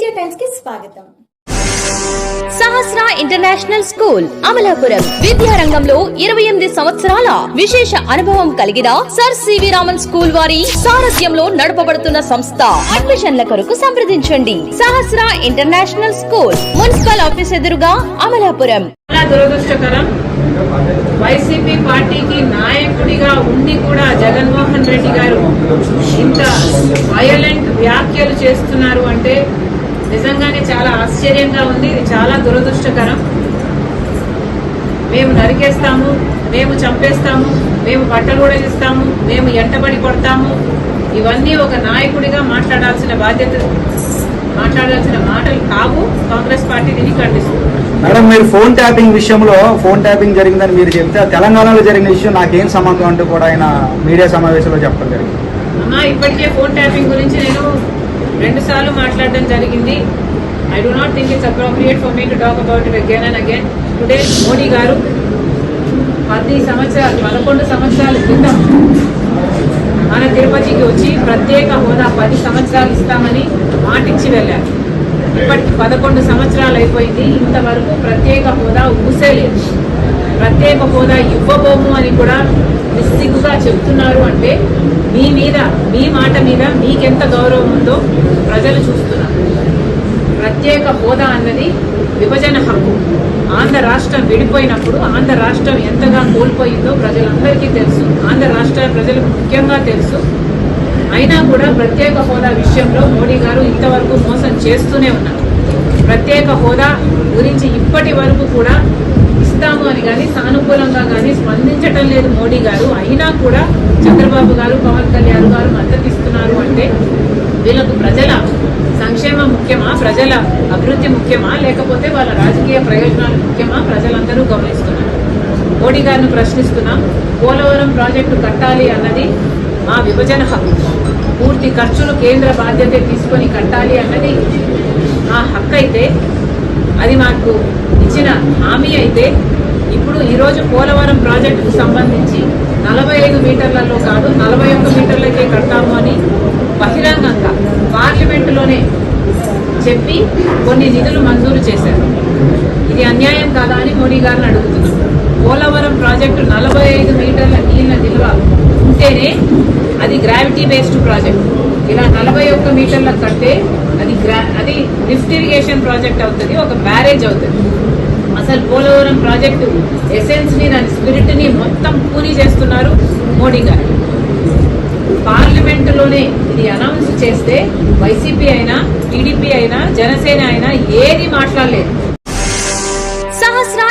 తేజ టైమ్స్కి స్వాగతం. Sahasra international school Amalapuram. విద్యారంగంలో ఇరవై ఎనిమిది సంవత్సరాల విశేష అనుభవం కలిగిన సర్ సివి రామన్ స్కూల్ వారి సారథ్యంలో నడపబడుతున్న సంస్థ. అడ్మిషన్ల కొరకు సంప్రదించండి. Sahasra international school municipal office ఎదురుగా అమలాపురం. చాలా దురదృష్టకరం. వైసీపీ పార్టీకి నాయకుడిగా ఉండి కూడా జగన్మోహన్ రెడ్డి గారు ఇంత వయలెంట్ వ్యాఖ్యలు చేస్తున్నారు అంటే నిజంగానే చాలా ఆశ్చర్యంగా ఉంది. ఇది చాలా దురదృష్టకరం. మేము నరికేస్తాము మేము చంపేస్తాము మేము బట్టలు కూడా ఇస్తాము మేము ఎంటబడి కొడతాము. ఇవన్నీ ఒక నాయకుడిగా మాట్లాడాల్సిన బాధ్యత మాట్లాడాల్సిన మాటలు కావు. కాంగ్రెస్ పార్టీ దీన్ని ఖండిస్తుంది. మేడం మీరు ఫోన్ ట్యాపింగ్ విషయంలో ఫోన్ ట్యాపింగ్ జరిగిందని మీరు చెప్తే తెలంగాణలో జరిగిన విషయం నాకేం సంబంధం అంటూ కూడా ఆయన మీడియా సమావేశంలో చెప్పడం జరిగింది. అమ్మా ఇప్పటికే ఫోన్ ట్యాపింగ్ గురించి నేను రెండు సార్లు మాట్లాడడం జరిగింది. I do not think it's appropriate for me to talk about it again and again today Modi garu పది సంవత్సరాలు పదకొండు సంవత్సరాల క్రితం మన తిరుపతికి వచ్చి ప్రత్యేక హోదా పది సంవత్సరాలు ఇస్తామని మాటిచ్చి వెళ్ళారు. ఇప్పటికి పదకొండు సంవత్సరాలు అయిపోయింది. ఇంతవరకు ప్రత్యేక హోదా ఊసేలేదు ప్రత్యేక హోదా ఇవ్వబోము అని కూడా నిస్సిగ్గుగా చెప్తున్నారు అంటే మీ మీద మీ మాట మీద మీకెంత గౌరవం ఉందో ప్రజలు చూస్తున్నారు. ప్రత్యేక హోదా అన్నది విభజన హక్కు. ఆంధ్ర రాష్ట్రం విడిపోయినప్పుడు ఆంధ్ర రాష్ట్రం ఎంతగా కోల్పోయిందో ప్రజలందరికీ తెలుసు. ఆంధ్ర రాష్ట్ర ప్రజలకు ముఖ్యంగా తెలుసు. అయినా కూడా ప్రత్యేక హోదా విషయంలో మోడీ గారు ఇంతవరకు మోసం చేస్తూనే ఉన్నారు. ప్రత్యేక హోదా గురించి ఇప్పటి వరకు కూడా ఇస్తాము అని కానీ సానుకూలంగా కానీ స్పందించటం లేదు మోడీ గారు. అయినా కూడా చంద్రబాబు గారు పవన్ కళ్యాణ్ గారు మద్దతు ఇస్తున్నారు అంటే వీళ్ళకు ప్రజల సంక్షేమం ముఖ్యమా ప్రజల అభివృద్ధి ముఖ్యమా లేకపోతే వాళ్ళ రాజకీయ ప్రయోజనాలు ముఖ్యమా ప్రజలందరూ గమనిస్తున్నారు. మోడీ గారిని ప్రశ్నిస్తున్నాం పోలవరం ప్రాజెక్టు కట్టాలి అన్నది మా విభజన హక్కు. పూర్తి ఖర్చులు కేంద్ర బాధ్యత తీసుకొని కట్టాలి అన్నది మా హక్కు అయితే అది మాకు ఇచ్చిన హామీ అయితే ఇప్పుడు ఈరోజు పోలవరం ప్రాజెక్టుకు సంబంధించి నలభై ఐదు మీటర్లలో కాదు నలభై ఒక్క మీటర్లకే కడతాము అని బహిరంగంగా పార్లమెంటులోనే చెప్పి కొన్ని నిధులు మంజూరు చేశారు. ఇది అన్యాయం కాదా అని మోడీ గారిని అడుగుతున్నాం. పోలవరం ప్రాజెక్టు నలభై ఐదు మీటర్ల నీళ్ళ నిల్వ ఉంటేనే అది గ్రావిటీ బేస్డ్ ప్రాజెక్ట్. ఇలా నలభై ఒక్క మీటర్ల కంటే అది గ్రా అది లిఫ్ట్ ఇరిగేషన్ ప్రాజెక్ట్ అవుతుంది ఒక బ్యారేజ్ అవుతుంది. అసలు పోలవరం ప్రాజెక్టు ఎసెన్స్ని దాని స్పిరిట్ని మొత్తం కూని చేస్తున్నారు మోడీ గారు. పార్లమెంటులోనే ఇది అనౌన్స్ చేస్తే వైసీపీ అయినా టీడీపీ అయినా జనసేన అయినా ఏది మాట్లాడలేదు.